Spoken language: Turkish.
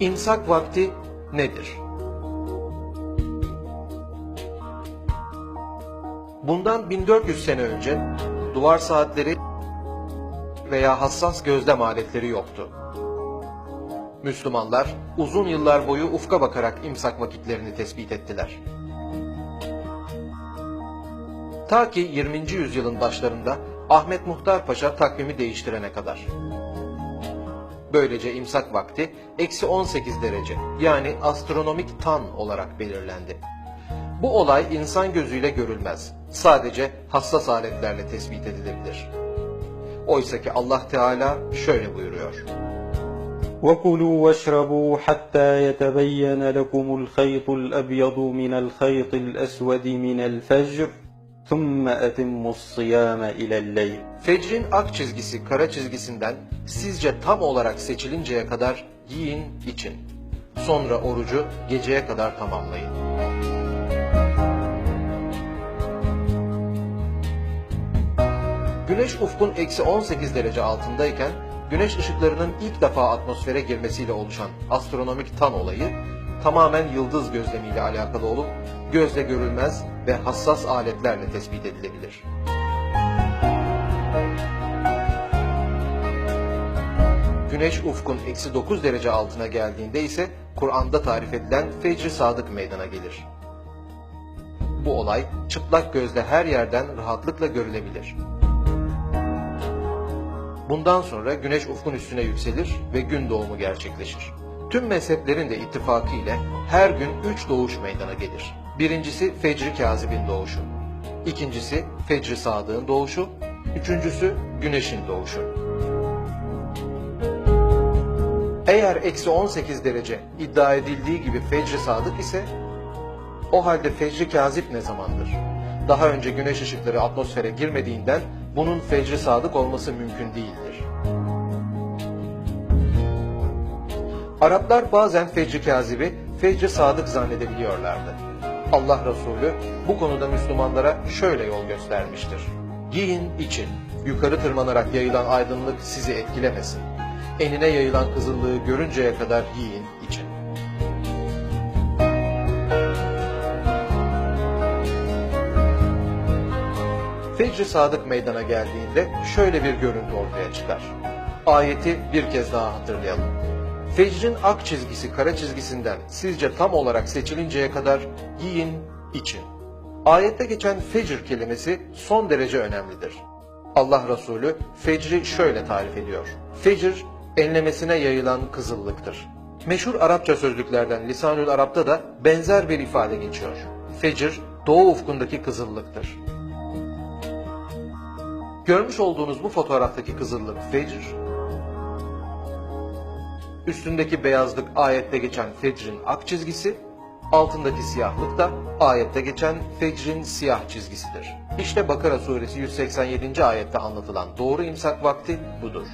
İmsak vakti nedir? Bundan 1400 sene önce duvar saatleri veya hassas gözlem aletleri yoktu. Müslümanlar uzun yıllar boyu ufka bakarak imsak vakitlerini tespit ettiler. Ta ki 20. yüzyılın başlarında Ahmet Muhtar Paşa takvimi değiştirene kadar. Böylece imsak vakti eksi 18 derece yani astronomik tan olarak belirlendi. Bu olay insan gözüyle görülmez. Sadece hassas aletlerle tespit edilebilir. Oysa ki Allah Teala şöyle buyuruyor. وكلوا واشربوا حتى يتبين لكم الخيط الأبيض من الخيط الأسود من الفجر ثم أتموا الصيام إلى الليل Fecrin ak çizgisi kara çizgisinden sizce tam olarak seçilinceye kadar yiyin için. Sonra orucu geceye kadar tamamlayın. Güneş ufkun eksi 18 derece altındayken güneş ışıklarının ilk defa atmosfere girmesiyle oluşan astronomik tan olayı tamamen yıldız gözlemiyle alakalı olup gözle görülmez ve hassas aletlerle tespit edilebilir. Güneş ufkun eksi 9 derece altına geldiğinde ise Kur'an'da tarif edilen fecri sadık meydana gelir. Bu olay çıplak gözle her yerden rahatlıkla görülebilir. Bundan sonra güneş ufkun üstüne yükselir ve gün doğumu gerçekleşir. Tüm mezheplerin de ittifakı ile her gün üç doğuş meydana gelir. Birincisi Fecri Kazib'in doğuşu. İkincisi Fecri Sadık'ın doğuşu. Üçüncüsü Güneş'in doğuşu. Eğer eksi 18 derece iddia edildiği gibi Fecri Sadık ise o halde Fecri Kazip ne zamandır? Daha önce güneş ışıkları atmosfere girmediğinden bunun Fecri Sadık olması mümkün değildir. Araplar bazen Fecri Kazib'i Fecri Sadık zannedebiliyorlardı. Allah Resulü bu konuda Müslümanlara şöyle yol göstermiştir. Giyin için, yukarı tırmanarak yayılan aydınlık sizi etkilemesin. Enine yayılan kızıllığı görünceye kadar yiyin için. Fecri Sadık meydana geldiğinde şöyle bir görüntü ortaya çıkar. Ayeti bir kez daha hatırlayalım. Fecrin ak çizgisi kara çizgisinden sizce tam olarak seçilinceye kadar yiyin için. Ayette geçen fecr kelimesi son derece önemlidir. Allah Resulü fecri şöyle tarif ediyor. Fecr enlemesine yayılan kızıllıktır. Meşhur Arapça sözlüklerden Lisanül Arap'ta da benzer bir ifade geçiyor. Fecr doğu ufkundaki kızıllıktır. Görmüş olduğunuz bu fotoğraftaki kızıllık fecr, üstündeki beyazlık ayette geçen fecrin ak çizgisi, altındaki siyahlık da ayette geçen fecrin siyah çizgisidir. İşte Bakara suresi 187. ayette anlatılan doğru imsak vakti budur.